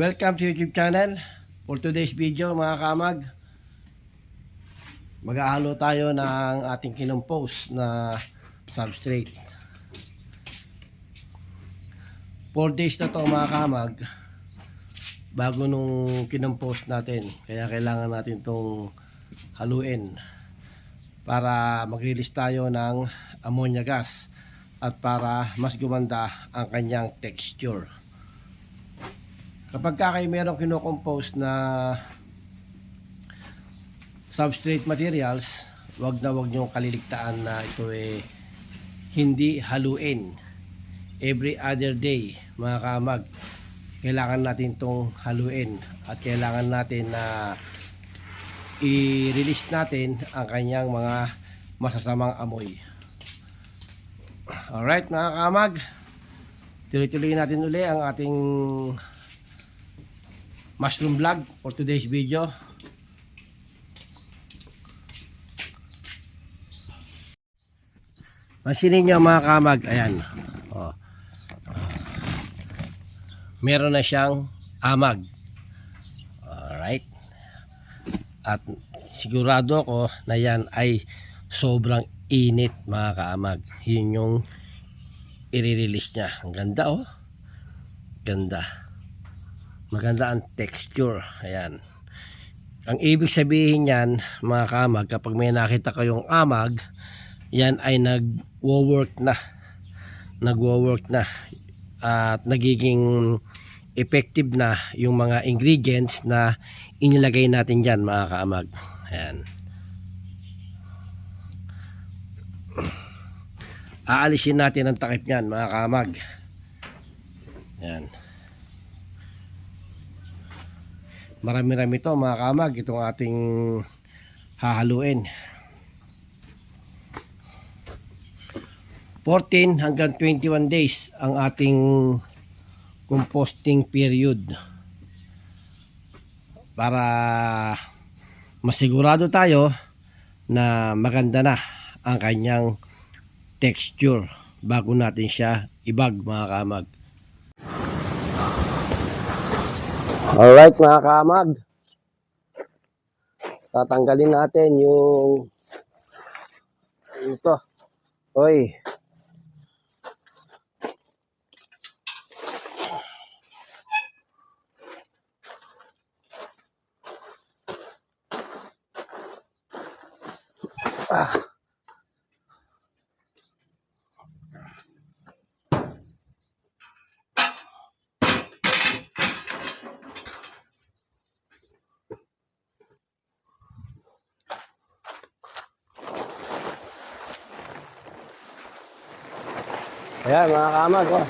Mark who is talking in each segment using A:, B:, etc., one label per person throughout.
A: Welcome to YouTube channel. For today's video mga kamag, maghahalo tayo ng ating kinumpose na substrate. 4 days na to mga kamag bago nung kinumpose natin. Kaya kailangan natin tong haluin para mag-release tayo ng ammonia gas at para mas gumanda ang kanyang texture. Kapag ka kayo merong kinocompose na substrate materials, wag na wag niyong kaliligtaan na ito eh hindi haluin. Every other day, mga kamag, kailangan natin itong haluin at kailangan natin na i-release natin ang kanyang mga masasamang amoy. Alright mga kamag, tuloy-tuloy natin uli ang ating mushroom vlog for today's video. Pansinin nyo mga kamag, ayan. Oh. Meron na siyang amag. Alright. At sigurado ko na yan ay sobrang init mga kaamag. Yun yung i-release niya. Ang ganda oh. Ganda. Maganda ang texture. Ayan. Ang ibig sabihin niyan, mga kamag, kapag may nakita kayong amag, yan ay nag-work na. Nag-work na. At nagiging effective na yung mga ingredients na inilagay natin dyan, mga kaamag. Ayan. Aalisin natin ang takip niyan, mga kaamag. Ayan. Marami-rami to mga kamag itong ating hahaluin. 14 hanggang 21 days ang ating composting period. Para masigurado tayo na maganda na ang kanyang texture bago natin siya ibag mga kamag. Alright mga kamag. Tatanggalin natin yung ito. Oy. Ayan mga kamag. Oh.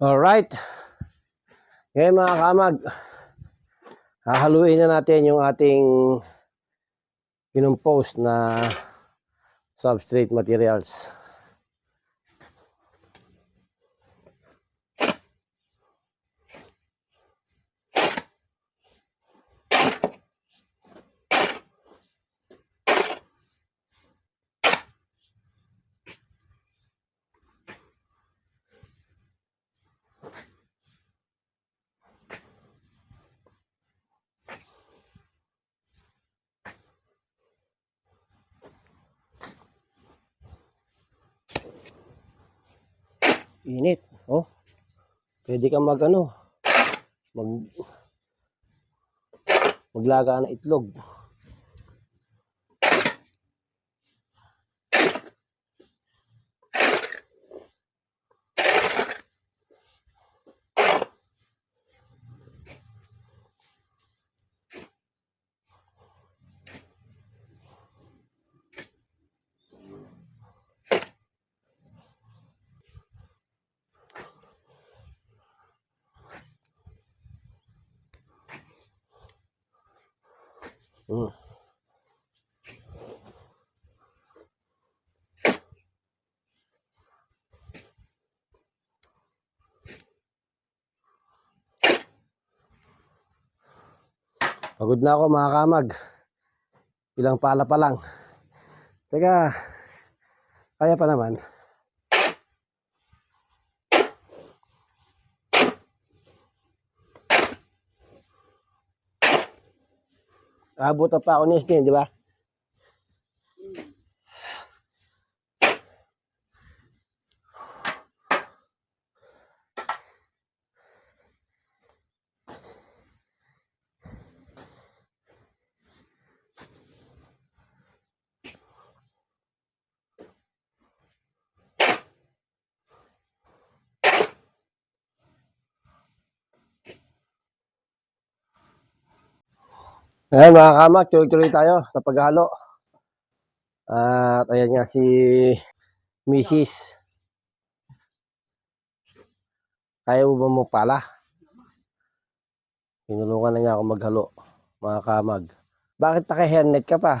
A: Alright. Ngayon mga kamag, hahaluin na natin yung ating kinumpose na substrate materials. Init. Oh. Pwede kang mag ano. Mag maglaga ng itlog. Mm. Pagod na ako mga kamag. Ilang pala pa lang. Teka, kaya pa naman. Abot pa ako ni di ba? Ayan mga kamak, tuloy-tuloy tayo sa paghalo. At ayan nga si Mrs. Kaya mo ba mo pala? Tinulungan na niya ako maghalo, mga kamag. Bakit naka-hairnet ka pa?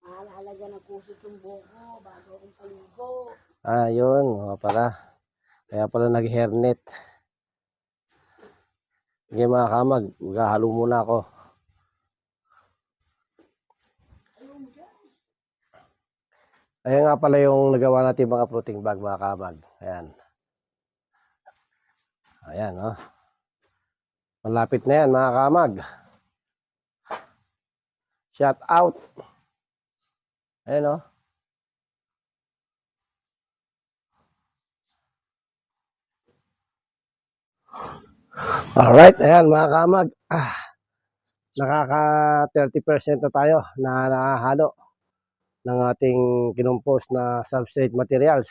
B: Naalalaga ng kusot yung buhok mo bago akong paligo.
A: Ah, yun, mga pala. Kaya pala nag-hairnet. Sige mga kamag, maghahalo muna ako. Ayan nga pala yung nagawa natin mga fruiting bag mga kamag. Ayan. Ayan, oh. Malapit na yan mga kamag. Shout out. Ayan, oh. Alright, ayan mga kamag. Ah, nakaka 30% na tayo na nakahalo ng ating kinumpos na substrate materials.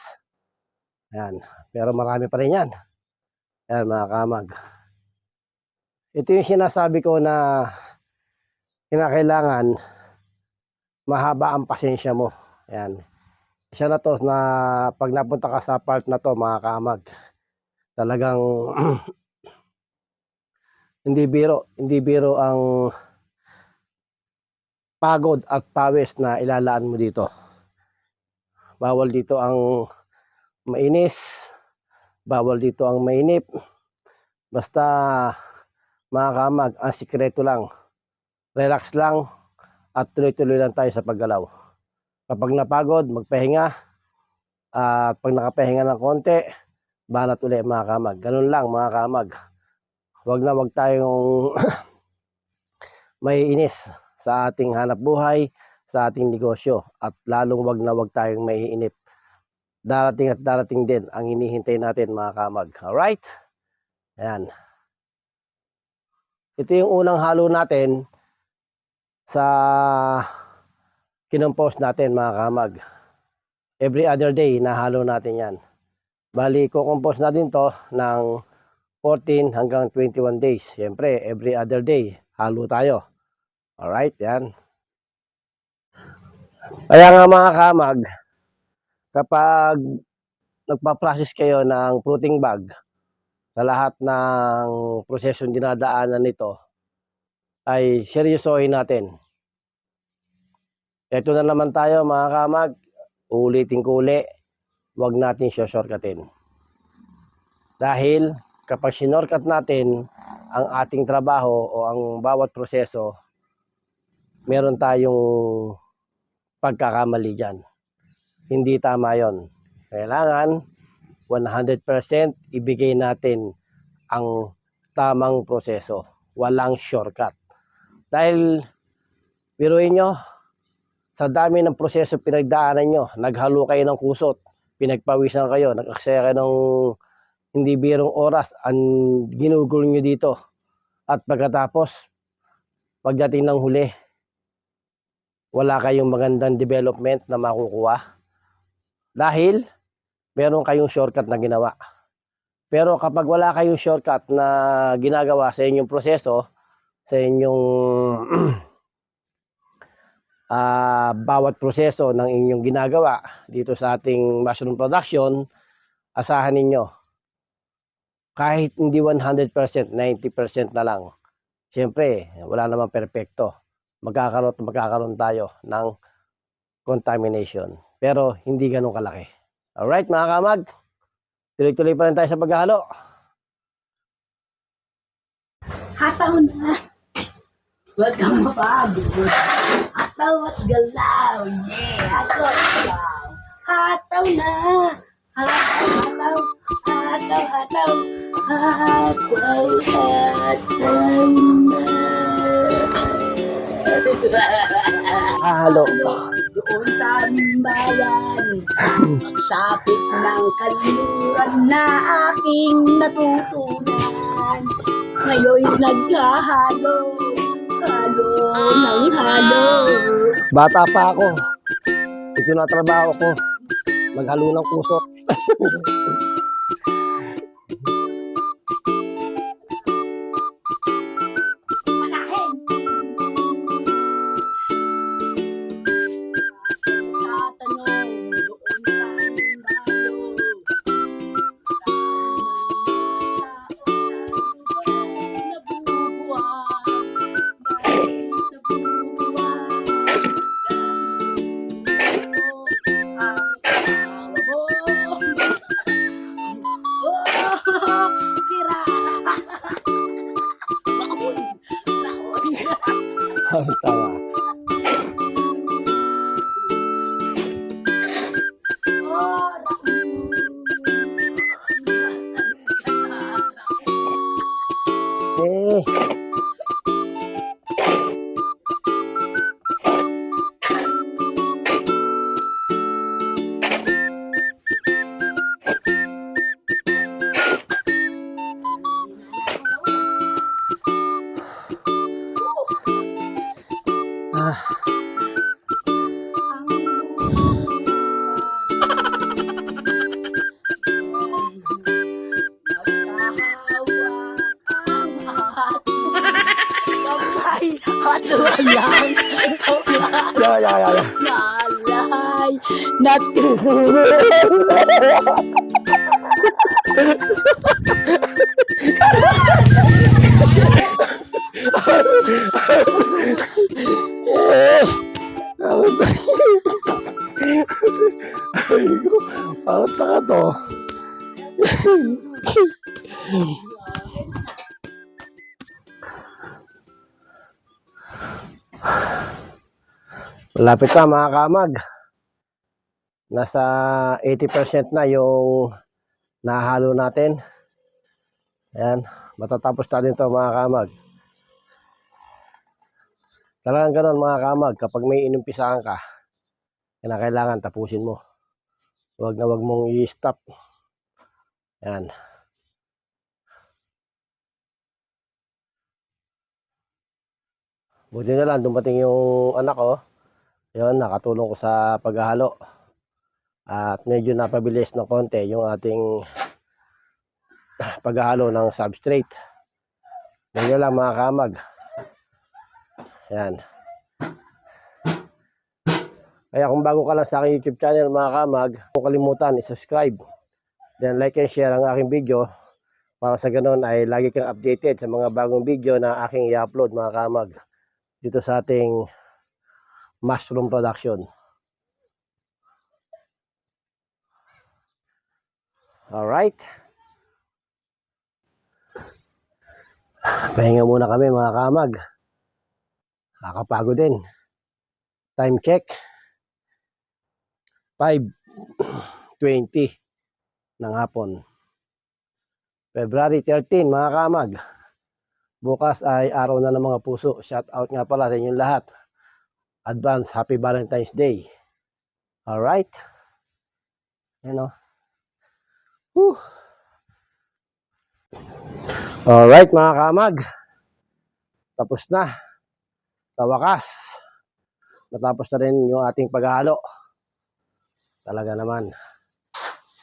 A: Ayan, pero marami pa rin yan. Ayan mga kamag. Ito yung sinasabi ko na kinakailangan mahaba ang pasensya mo. Ayan. Isa na to na pag napunta ka sa part na to mga kamag, talagang hindi biro, hindi biro ang pagod at pawis na ilalaan mo dito. Bawal dito ang mainis, bawal dito ang mainip. Basta mga kamag, ang sikreto lang, relax lang at tuloy-tuloy lang tayo sa paggalaw. Kapag napagod, magpahinga at pag nakapahinga ng konti, banat ulit mga kamag. Ganun lang mga kamag. Huwag na wag tayong may inis sa ating hanap buhay, sa ating negosyo at lalong wag na wag tayong maiinip. Darating at darating din ang hinihintay natin mga kamag. Alright? Ayan. Ito yung unang halo natin sa kinumpos natin mga kamag. Every other day, nahalo natin yan. Bali, kukompos natin to ng 14 hanggang 21 days. Siyempre, every other day, halo tayo. Alright, yan. Kaya nga mga kamag, kapag nagpa-process kayo ng fruiting bag, sa lahat ng prosesong dinadaanan nito, ay seryosohin natin. Ito na naman tayo mga kamag, ulitin ko uli, huwag natin shortcutin. Dahil kapag sinorkat natin ang ating trabaho o ang bawat proseso, meron tayong pagkakamali dyan. Hindi tama yon. Kailangan 100% ibigay natin ang tamang proseso. Walang shortcut. Dahil, biruin nyo, sa dami ng proseso pinagdaanan nyo, naghalo kayo ng kusot, pinagpawisan kayo, nag-aksaya kayo ng hindi birong oras ang ginugol nyo dito. At pagkatapos, pagdating ng huli, wala kayong magandang development na makukuha. Dahil, meron kayong shortcut na ginawa. Pero kapag wala kayong shortcut na ginagawa sa inyong proseso, sa inyong ah, bawat proseso ng inyong ginagawa dito sa ating mushroom production, asahan ninyo, kahit hindi 100%, 90% na lang, siyempre, wala namang perpekto. Magkakaroon, magkakaroon tayo ng contamination. Pero hindi ganun kalaki. Alright, mga kamag, tuloy-tuloy pa rin tayo sa paghahalo.
B: Hataw na. Huwag kang mapagod. Hataw at galaw. Yeah, hataw at galaw. Hataw na. Hataw, hataw. Hataw, hataw. Hataw, hataw na.
A: Halo.
B: Doon sa aming bayan, pagsapit ng kalimuran na aking natutunan. Ngayon'y naghahalo, halo ng halo.
A: Bata pa ako. Ito na trabaho ko. Maghalo ng puso.
B: Lang.
A: ya, ya, ya, ya.
B: Nalay. Natin.
A: Eh, ang Ay, ko, ang tanga to. Malapit na mga kamag. Nasa 80% na yung nahalo natin. Ayan, matatapos natin to mga kamag. Talagang ganun mga kamag, kapag may inumpisahan ka, kailangan tapusin mo. Huwag na huwag mong i-stop. Yan. Buti na lang, dumating yung anak ko. Yun, nakatulong ko sa paghahalo. At medyo napabilis ng konti yung ating paghahalo ng substrate. Ganyan lang mga kamag. Yan. Kaya kung bago ka lang sa aking YouTube channel mga kamag, huwag kalimutan i-subscribe. Then like and share ang aking video para sa ganun ay lagi kang updated sa mga bagong video na aking i-upload mga kamag dito sa ating mushroom production. Alright. Pahinga muna kami mga kamag. Nakakapagod din. Time check. 5.20 ng hapon. February 13, mga kamag. Bukas ay araw na ng mga puso. Shout out nga pala sa inyong lahat. Advance Happy Valentine's Day. Alright? Yan o. Whew. Alright mga kamag. Tapos na. Sa wakas. Natapos na rin yung ating paghalo. Talaga naman.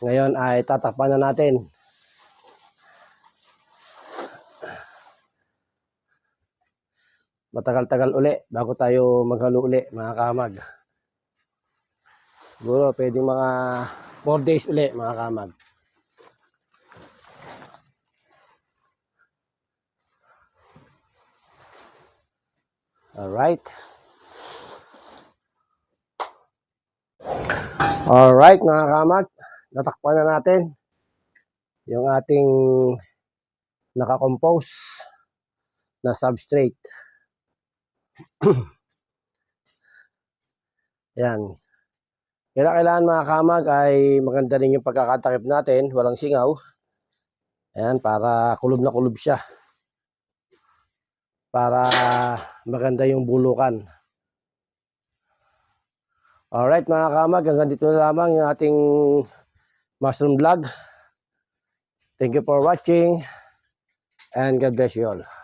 A: Ngayon ay tatakpan na natin. Matagal-tagal uli bago tayo maghalo uli mga kamag. Siguro pwedeng mga 4 days uli mga kamag. Alright. Alright mga kamag. Natakpan na natin yung ating nakakompose na substrate. Yan. Kaya kailangan mga kamag ay maganda rin yung pagkakatakip natin, walang singaw. Ayan, para kulob na kulob siya. Para maganda yung bulukan. Alright mga kamag, hanggang dito na lamang yung ating mushroom vlog. Thank you for watching and God bless you all.